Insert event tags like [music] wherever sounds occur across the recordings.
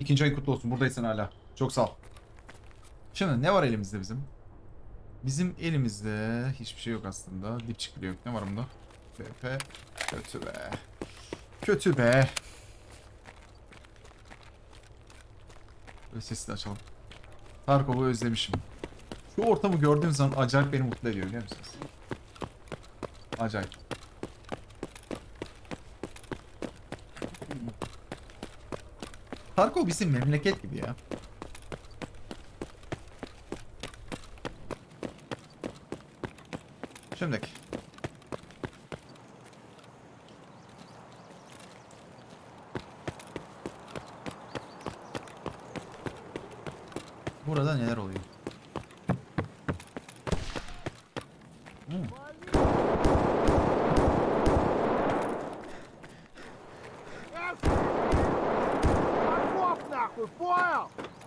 İkinci ay kutlu olsun. Buradaysın hala. Çok sağ ol. Şimdi ne var elimizde bizim? Bizim elimizde hiçbir şey yok aslında. Dipçik bile yok. Ne var bunda? PP. Kötü be. Kötü be. Böyle sesini de açalım. Tarkov'u özlemişim. Şu ortamı gördüğüm zaman acayip beni mutlu ediyor biliyor musunuz? Acayip. Tarkov bizim memleket gibi ya. Şimdiki.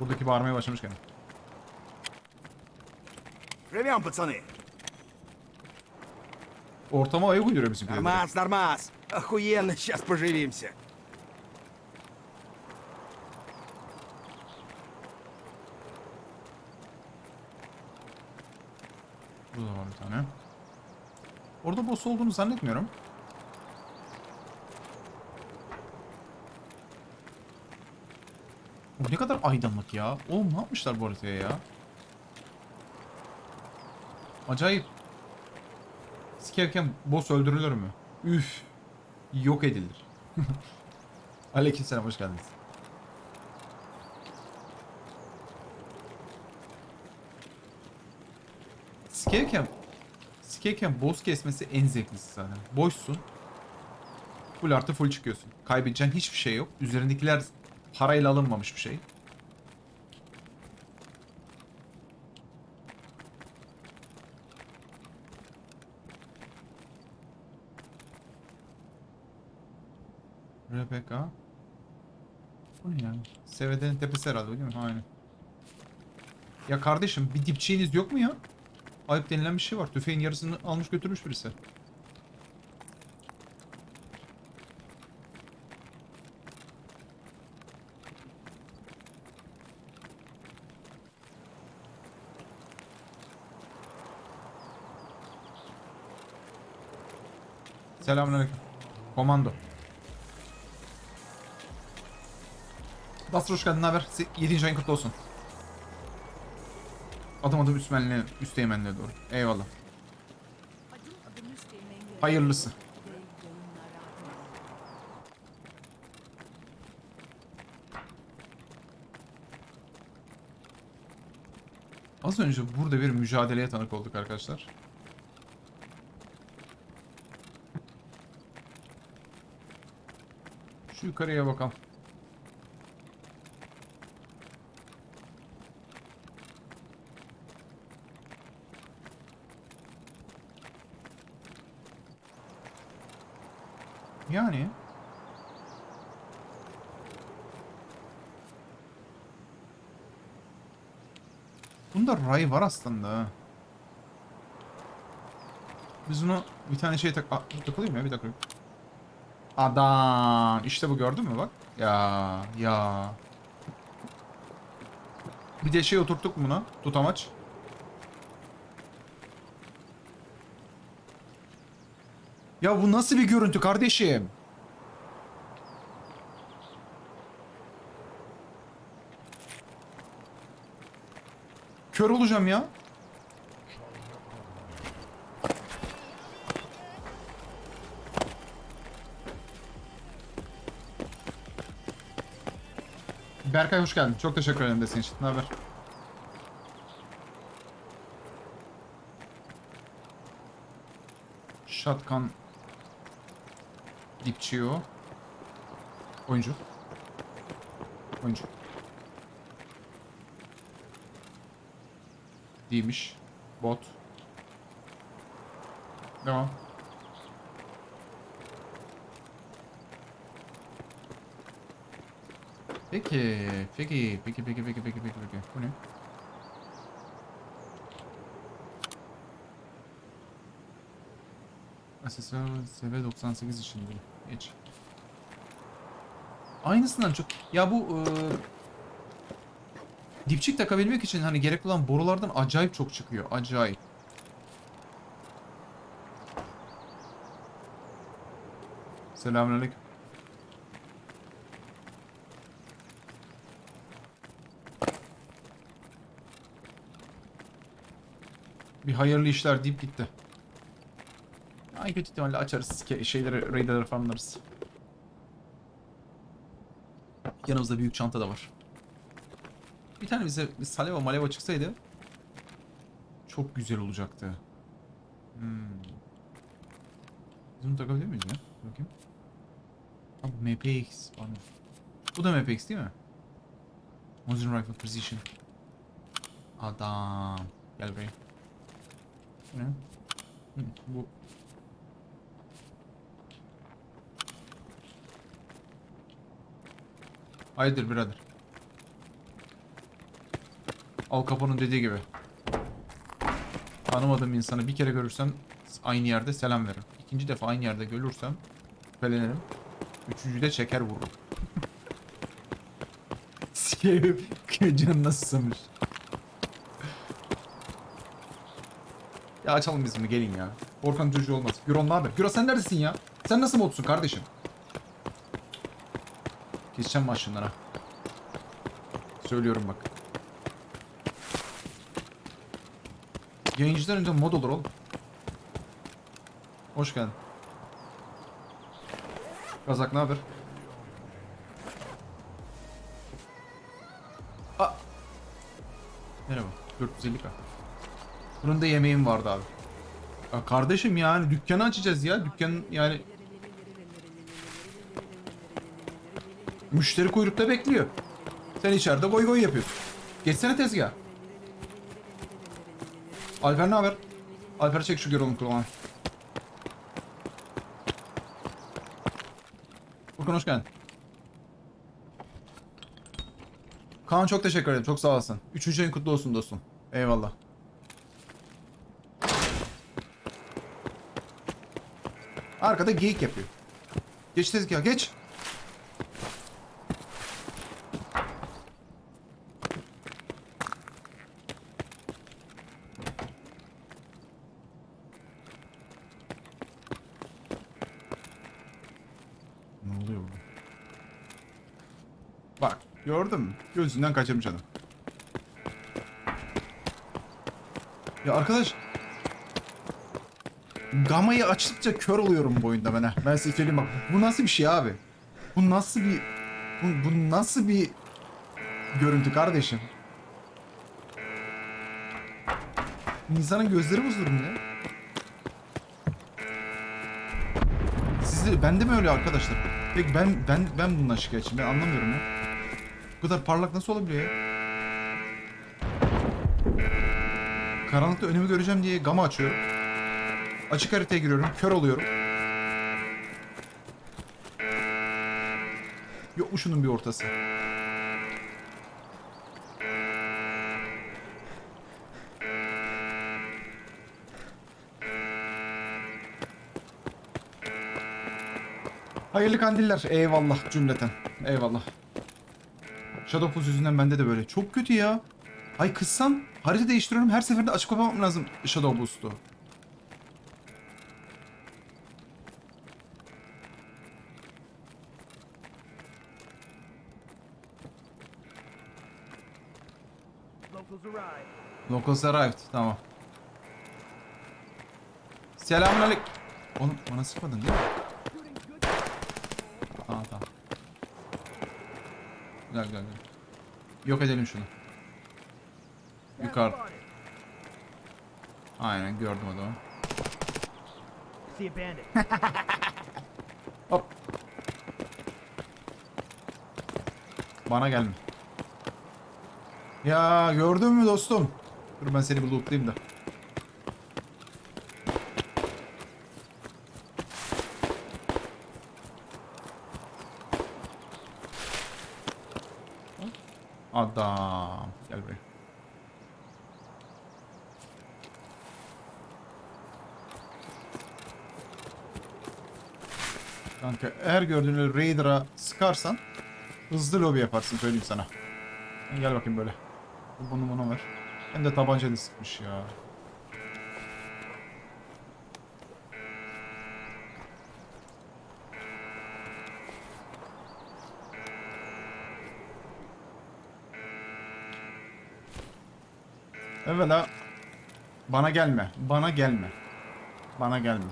Buradaki bağırmaya başlamış gene. Живем, пацаны. Ortama ayak uyduruyor bizimkiler. direkt. Нормас, нормас. Охуенно, сейчас поживимся. Burada var bir tane. Orada boss olduğunu zannetmiyorum. Aydınlık ya. Oğlum ne yapmışlar bu haritaya ya? Acayip. Sikerken boss öldürülür mü? Üf. Yok edilir. [laughs] Aleykümselam hoş geldiniz. Sikerken Sikerken boss kesmesi en zevklisi zaten. Boşsun. Full artı full çıkıyorsun. Kaybedeceğin hiçbir şey yok. Üzerindekiler parayla alınmamış bir şey. Rebecca. Bu ne yani? Sevedenin tepesi herhalde değil mi? Aynen. Ya kardeşim bir dipçiğiniz yok mu ya? Ayıp denilen bir şey var. Tüfeğin yarısını almış götürmüş birisi. Selamünaleyküm. Komando. Bastır hoş geldin, haber? 7. ayın kutlu olsun. Adım adım üstmenliğe, üsteğmenliğe doğru. Eyvallah. Hayırlısı. Az önce burada bir mücadeleye tanık olduk arkadaşlar. Şu yukarıya bakalım. Yani Bunda ray var aslında. Biz bunu bir tane şey tak... Aa, dur takılayım ya bir dakika. Adam. İşte bu gördün mü bak. Ya ya. Bir de şey oturttuk buna. Tutamaç. Ya bu nasıl bir görüntü kardeşim? Kör olacağım ya. Berkay hoş geldin. Çok teşekkür ederim desteğin için. Ne haber? Shotgun Dipçi. Oyuncu. Oyuncu. Değilmiş. Bot. Devam. Peki, peki, peki, peki, peki, peki, peki, peki. Bu ne? Aksesuar SV 98 için bu. Geç. Aynısından çok... Ya bu... e, Dipçik takabilmek için hani gerekli olan borulardan acayip çok çıkıyor. Acayip. Selamünaleyküm. Bir hayırlı işler deyip gitti. Ay kötü ihtimalle açarız şeyleri, raider'ları falan alırız. Yanımızda büyük çanta da var. Bir tane bize bir Saleva Maleva çıksaydı çok güzel olacaktı. Hmm. Bunu takabilir miyiz ya? Bakayım. Ha, bu MPX pardon. Bu da MPX değil mi? Mosin Rifle Precision. Adam. Gel buraya. Bu ne? Hı, bu. Hayırdır birader. Al Capone'un dediği gibi. Tanımadığım insanı bir kere görürsem aynı yerde selam veririm. İkinci defa aynı yerde görürsem şüphelenirim. Üçüncüde çeker vururum. [laughs] Sikeyim. Canım nasıl sığmış. Ya açalım biz gelin ya. Korkan çocuğu olmaz. Güron ne haber? Güro sen neredesin ya? Sen nasıl modsun kardeşim? Geçeceğim maçından ha. Söylüyorum bak. Yayıncıdan önce mod olur oğlum. Hoş geldin. Kazak ne haber? Merhaba. 450 k. Bunun da yemeğim vardı abi. Ya kardeşim yani dükkanı açacağız ya. Dükkan yani Müşteri kuyrukta bekliyor. Sen içeride goy goy yapıyorsun. Geçsene tezgah. Alper ne haber? Alper çek şu görünüm kulağına. Furkan hoş geldin. Kaan çok teşekkür ederim. Çok sağ olasın. Üçüncü ayın kutlu olsun dostum. Eyvallah. Arkada geyik yapıyor. Geç tezgah geç. Ne oluyor burada? Bak gördün mü? Gözünden kaçırmış adam. Ya arkadaş Gamayı açtıkça kör oluyorum bu oyunda ben. Ben size söyleyeyim bak. Bu nasıl bir şey abi? Bu nasıl bir... Bu, bu nasıl bir görüntü kardeşim? İnsanın gözleri bozulur mu ya? Sizde, bende mi öyle arkadaşlar? Peki ben ben ben bundan şikayetçiyim. Ben anlamıyorum ya. Bu kadar parlak nasıl olabiliyor ya? Karanlıkta önümü göreceğim diye gama açıyorum. Açık haritaya giriyorum. Kör oluyorum. Yok mu şunun bir ortası? Hayırlı kandiller. Eyvallah cümleten. Eyvallah. Shadow Pulse yüzünden bende de böyle. Çok kötü ya. Ay kıssan harita değiştiriyorum. Her seferinde açık kapamam lazım Shadow Boost'u. Locals arrived. Tamam. Selamünaleyküm. Oğlum bana sıkmadın değil mi? Tamam tamam. Gel gel gel. Yok edelim şunu. Yukarı. Aynen gördüm adamı. [laughs] Hop. Bana gelme. Ya gördün mü dostum? Dur ben seni bir lootlayayım da. Adam. Gel buraya. Kanka eğer gördüğünü Raider'a sıkarsan hızlı lobi yaparsın söyleyeyim sana. Gel bakayım böyle. Bunu buna ver. Hem de tabancayla sıkmış ya. Evvela bana gelme. Bana gelme. Bana gelme.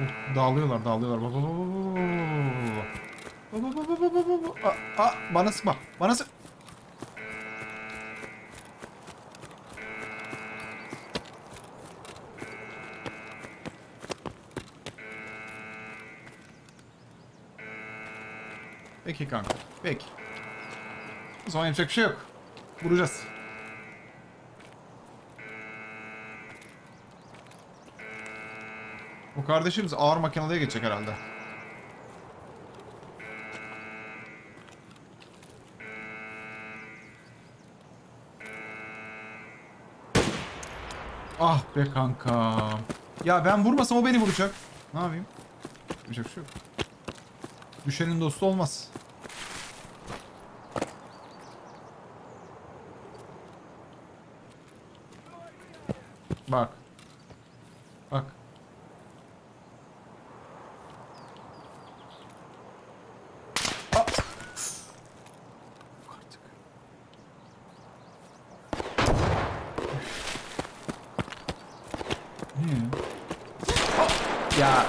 Oh, dağılıyorlar, dağılıyorlar. Baba baba baba baba baba baba baba baba. Aa, aa, bana sıkma. Bana sık. Peki kanka. Peki. O zaman yapacak bir şey yok. Vuracağız. Bu kardeşimiz ağır makineliğe geçecek herhalde. Ah be kanka. Ya ben vurmasam o beni vuracak. Ne yapayım? Yapacak şey yok. Düşenin dostu olmaz. Bak. Aa! Yok artık. Ne ya? Aa! Ya.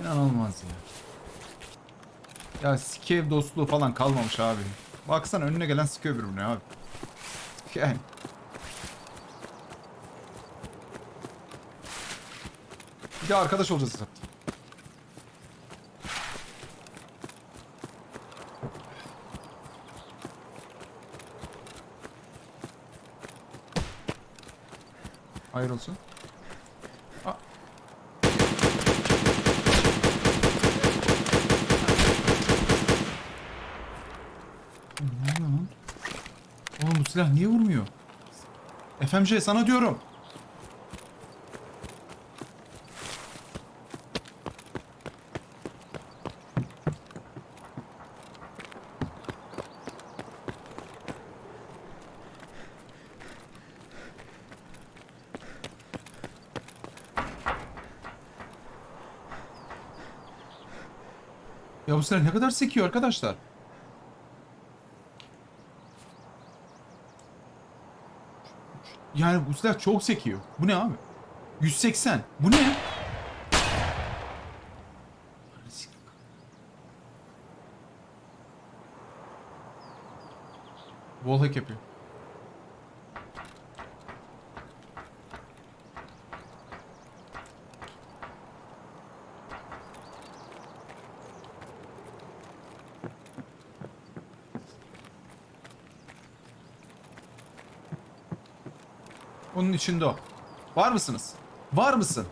İnanılmaz ya. Ya sikev dostluğu falan kalmamış abi. Baksana önüne gelen sıkıyor birbirine abi. Yani. Bir de arkadaş olacağız hesapta. Hayır olsun. Aa. Ne oluyor lan? Oğlum bu silah niye vurmuyor? FMC sana diyorum. Ya bu silah ne kadar sekiyor arkadaşlar? Yani bu silah çok sekiyor. Bu ne abi? 180. Bu ne? Wallhack yapıyor. İçinde o. Var mısınız? Var mısın?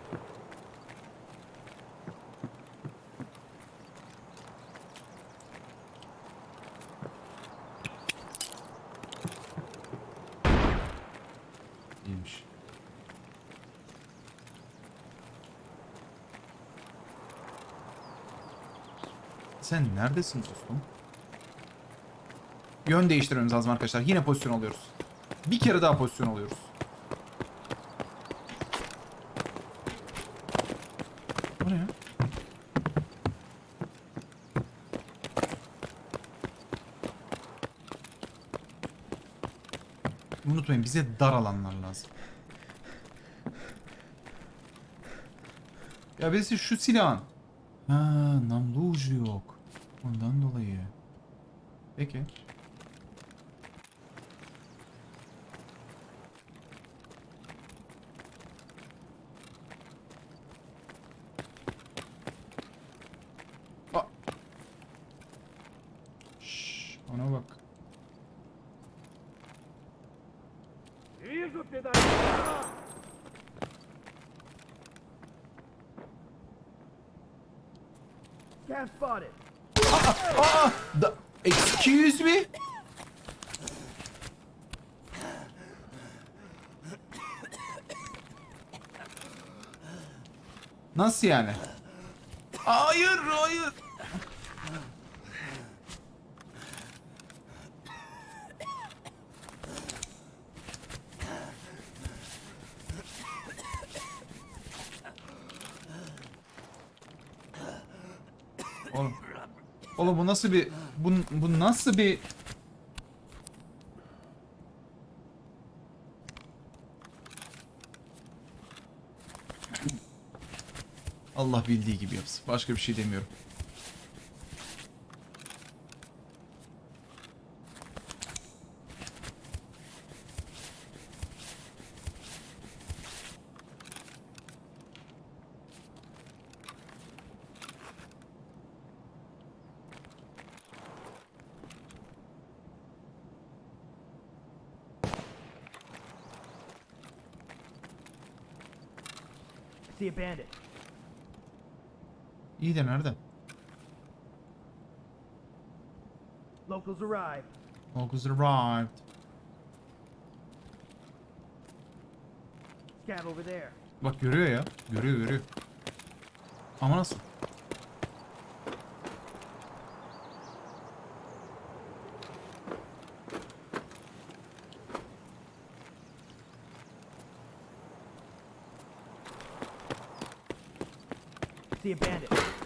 Sen neredesin dostum? Yön değiştirmemiz lazım arkadaşlar. Yine pozisyon alıyoruz. Bir kere daha pozisyon alıyoruz. Bu ne ya? Unutmayın bize dar alanlar lazım. Ya birisi şu silahın. Ha, namlu ucu yok. Ondan dolayı. Peki. Aa. Şşş, ona bak. tutti dai! Can't spot it! Aa! Da Excuse me? Nasıl yani? Hayır, hayır. Oğlum bu nasıl bir bu, bu nasıl bir Allah bildiği gibi yapsın. Başka bir şey demiyorum. Bandit. İyi de nerede? Locals arrived. August arrived. Scav over there. Bak görüyor ya. Görüyor görüyor. Ama nasıl?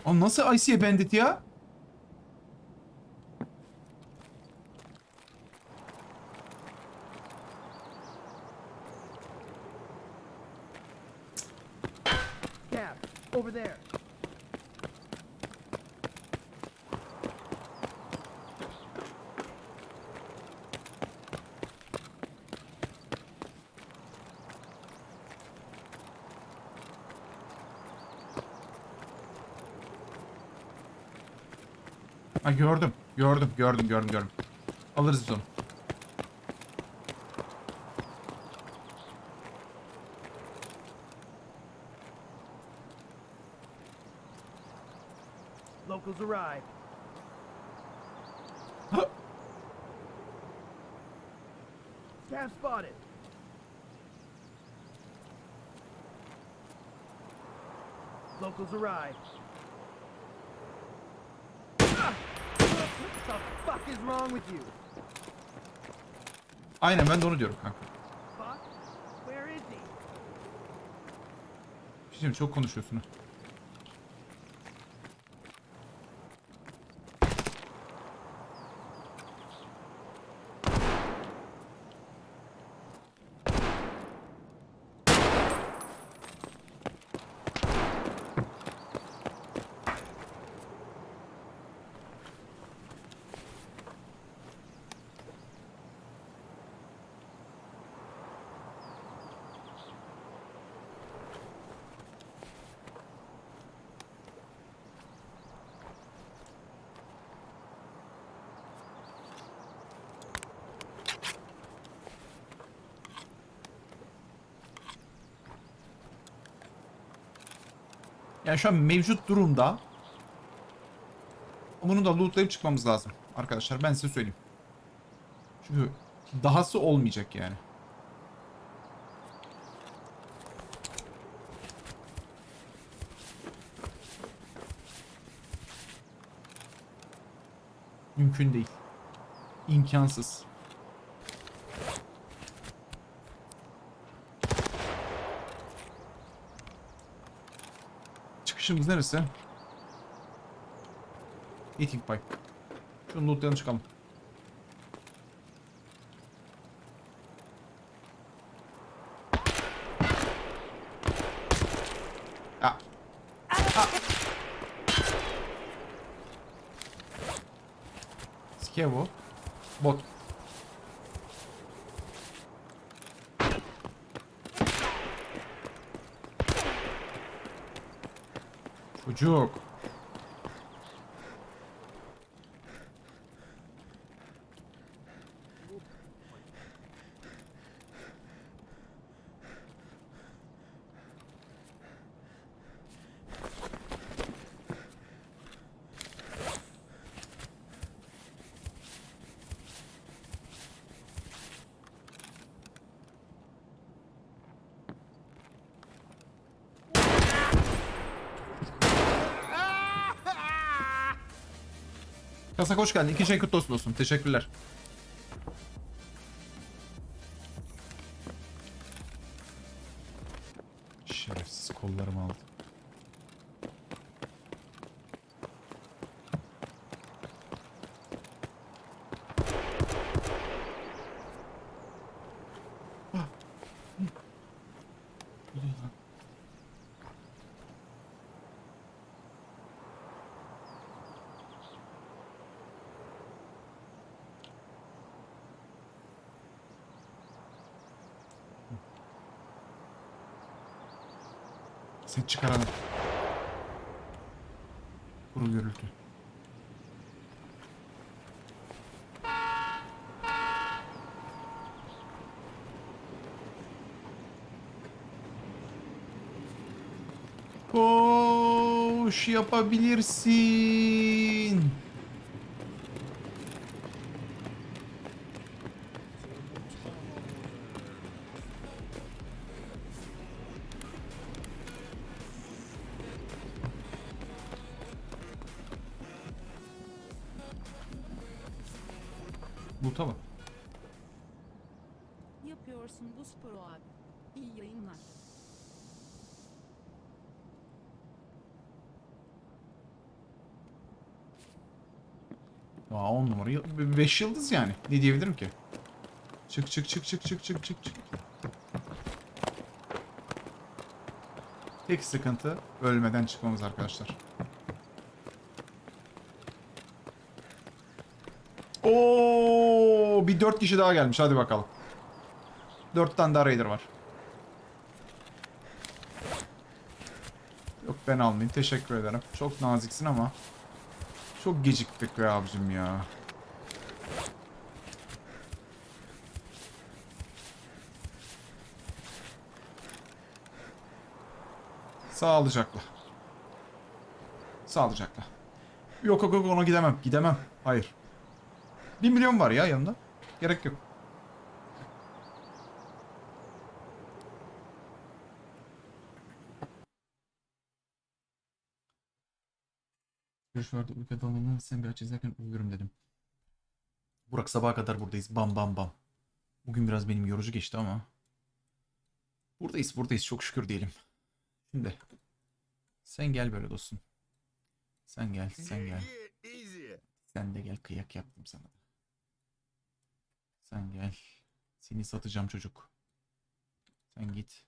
Oğlum nasıl IC'ye bandit ya? Scav. Over there. Ha gördüm. Gördüm, gördüm, gördüm, gördüm. Alırız biz onu. Locals arrived. Scav spotted. Locals arrived. Ah! Aynen ben de onu diyorum kanka. Diyeyim, çok konuşuyorsun. Yani şu an mevcut durumda bunu da lootlayıp çıkmamız lazım arkadaşlar ben size söyleyeyim. Çünkü dahası olmayacak yani. Mümkün değil. İmkansız. Çıkışımız neresi? Eating pipe. Şunu lootlayalım çıkalım. Ya. Ah. Skevo. Bot. Çocuk. Yasak hoş geldin. İkinci Aykut şey dostun olsun. Teşekkürler. Ses çıkaralım. Kuru gürültü. Koş yapabilirsin. İyi yayınlar. Aa 10 numara. 5 yıldız yani. Ne diyebilirim ki? Çık çık çık çık çık çık çık çık. Tek sıkıntı ölmeden çıkmamız arkadaşlar. Oo, bir 4 kişi daha gelmiş. Hadi bakalım. 4 tane daha raider var. Ben almayayım. Teşekkür ederim. Çok naziksin ama çok geciktik be abicim ya. Sağlıcakla. Sağlıcakla. Yok yok yok ona gidemem. Gidemem. Hayır. 1 milyon var ya yanında. Gerek yok. Görüş vardı uyku dalını sen bir aç izlerken uyuyorum dedim. Burak sabaha kadar buradayız. Bam bam bam. Bugün biraz benim yorucu geçti ama. Buradayız buradayız çok şükür diyelim. Şimdi. Sen gel böyle dostum. Sen gel sen gel. Sen de gel kıyak yaptım sana. Sen gel. Seni satacağım çocuk. Sen git.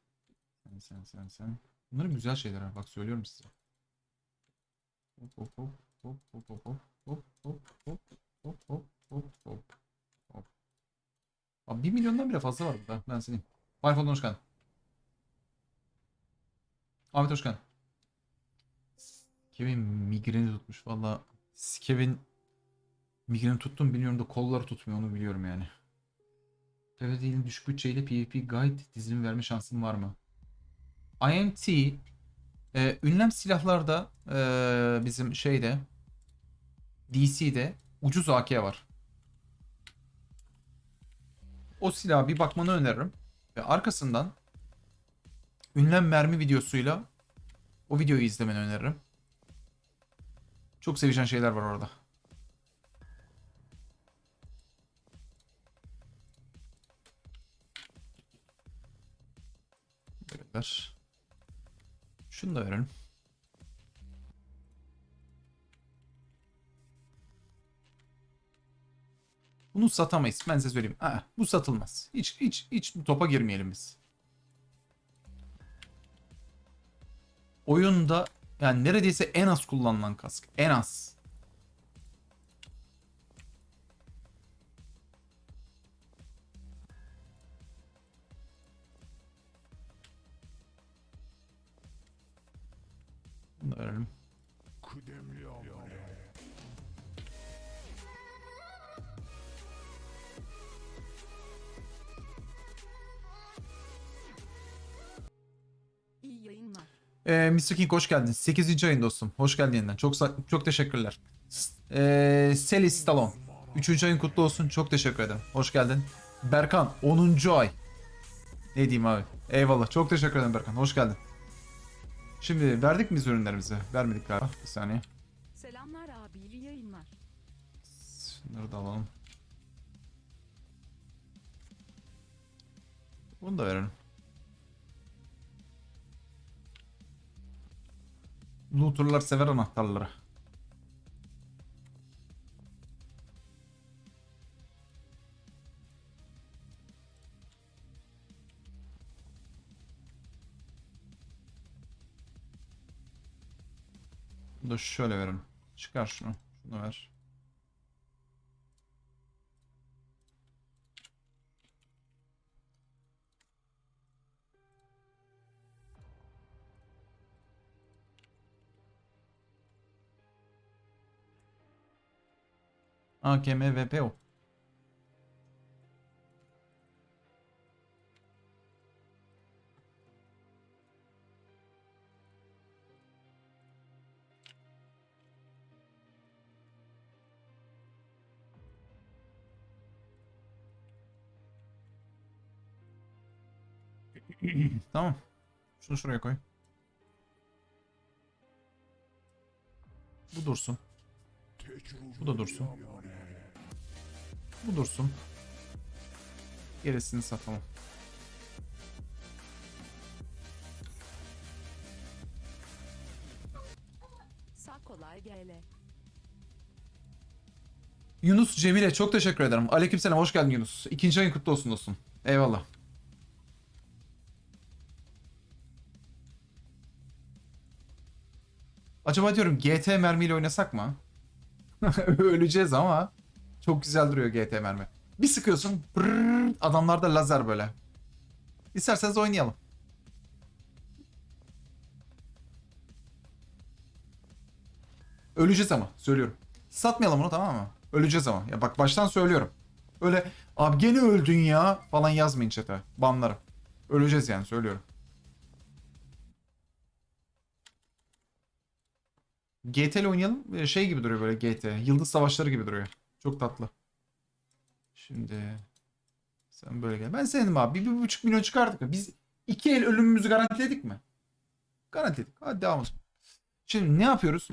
Sen sen sen sen. Bunların güzel şeyler ha. Bak söylüyorum size. Abi 1 milyondan bile fazla var burada. Ben senin. Wi-Fi'den hoş geldin. Ahmet hoş geldin. Kevin migreni tutmuş. Valla Kevin migreni tuttum bilmiyorum da kolları tutmuyor onu biliyorum yani. Değilim düşük bütçeyle PvP Guide dizilimi verme şansın var mı? IMT e, ünlem silahlarda e, bizim şeyde DC'de ucuz AK var. O silaha bir bakmanı öneririm. Ve arkasından ünlem mermi videosuyla o videoyu izlemeni öneririm. Çok seveceğin şeyler var orada. Ver. Şunu da verelim. Bunu satamayız. Ben size söyleyeyim. Aa, bu satılmaz. Hiç hiç hiç bu topa girmeyelim biz. Oyunda yani neredeyse en az kullanılan kask. En az. Bunu da verelim. İyi yayınlar. Ee, Mr. King hoş geldin. 8. ayın dostum. Hoş geldin yeniden. Çok çok teşekkürler. Ee, Sally Stallone. 3. ayın kutlu olsun. Çok teşekkür ederim. Hoş geldin. Berkan 10. ay. Ne diyeyim abi? Eyvallah. Çok teşekkür ederim Berkan. Hoş geldin. Şimdi verdik mi biz ürünlerimizi? Vermedik galiba. Bir saniye. Selamlar abi iyi yayınlar. Bunları da alalım. Bunu da verelim. Looter'lar sever anahtarları. Bunu da şöyle verelim. Çıkar şunu. Şunu ver. AKM VPO. Tamam. Şunu şuraya koy. Bu dursun. Bu da dursun. Bu dursun. Gerisini satalım. Sağ kolay gele. Yunus Cemile çok teşekkür ederim. Aleykümselam hoş geldin Yunus. İkinci ayın kutlu olsun dostum. Eyvallah. Acaba diyorum GT mermiyle oynasak mı? [laughs] Öleceğiz ama çok güzel duruyor GT mermi. Bir sıkıyorsun adamlarda lazer böyle. İsterseniz oynayalım. Öleceğiz ama söylüyorum. Satmayalım onu tamam mı? Öleceğiz ama. Ya bak baştan söylüyorum. Öyle abi gene öldün ya falan yazmayın chat'e. Banlarım. Öleceğiz yani söylüyorum. GT'li oynayalım. Ee, Şey gibi duruyor böyle GT. Yıldız Savaşları gibi duruyor. Çok tatlı. Şimdi sen böyle gel. Ben senin abi. Bir, bir buçuk milyon çıkardık mı? Biz iki el ölümümüzü garantiledik mi? Garantiledik. Hadi devam edelim. Şimdi ne yapıyoruz?